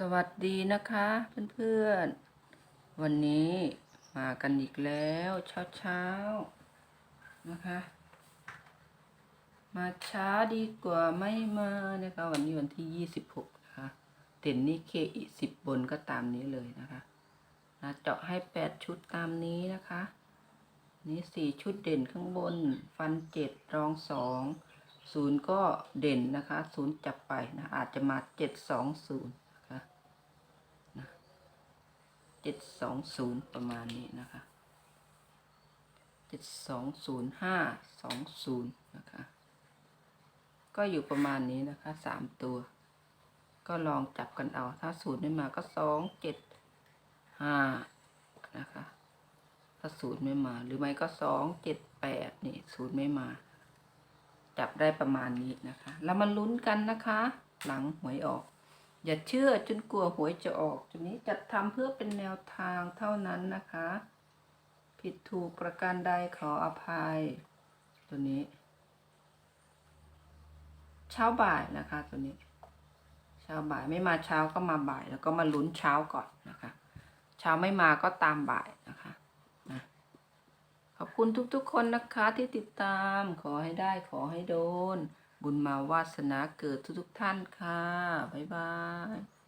สวัสดีนะคะเพื่อนๆ วันนี้มากันอีกแล้วเช้าๆนะคะ มาช้าดีกว่าไม่มานะคะ วันนี้วันที่ยี่สิบหกนะคะเต็นนี่เคอีสิบบนก็ตามนี้เลยนะคะนะเจาะให้แปดชุดตามนี้นะคะ นี่สี่ชุดเด่นข้างบน ฟันเจ็ดรองสองศูนย์ก็เด่นนะคะศูนย์จับไปนะอาจจะมาเจ็ดสองศูนย์นะคะ เจ็ดสองศูนย์ประมาณนี้นะคะเจ็ดสองศูนย์ห้าสองศูนย์นะคะ ก็อยู่ประมาณนี้นะคะสามตัว ก็ลองจับกันเอา ถ้าศูนย์ไม่มาก็สองเจ็ดห้านะคะ ถ้าศูนย์ไม่มา หรือไม่ก็สองเจ็ดแปดนี่ศูนย์ไม่มา จับได้ประมาณนี้นะคะ แล้วมาลุ้นกันนะคะ หลังหวยออก อย่าเชื่อจนกลัวหวยจะออกจุดนี้จัดทำเพื่อเป็นแนวทางเท่านั้นนะคะ ผิดถูกประการใดขออภัย ตัวนี้ เช้าบ่ายนะคะตัวนี้ เช้าบ่ายไม่มาเช้าก็มาบ่าย แล้วก็มาลุ้นเช้าก่อนนะคะ เช้าไม่มาก็ตามบ่ายนะคะนะขอบคุณทุกๆคนนะคะที่ติดตามขอให้ได้ขอให้โดน บุญมาวาสนาเกิดทุกๆท่านค่ะ บ๊ายบาย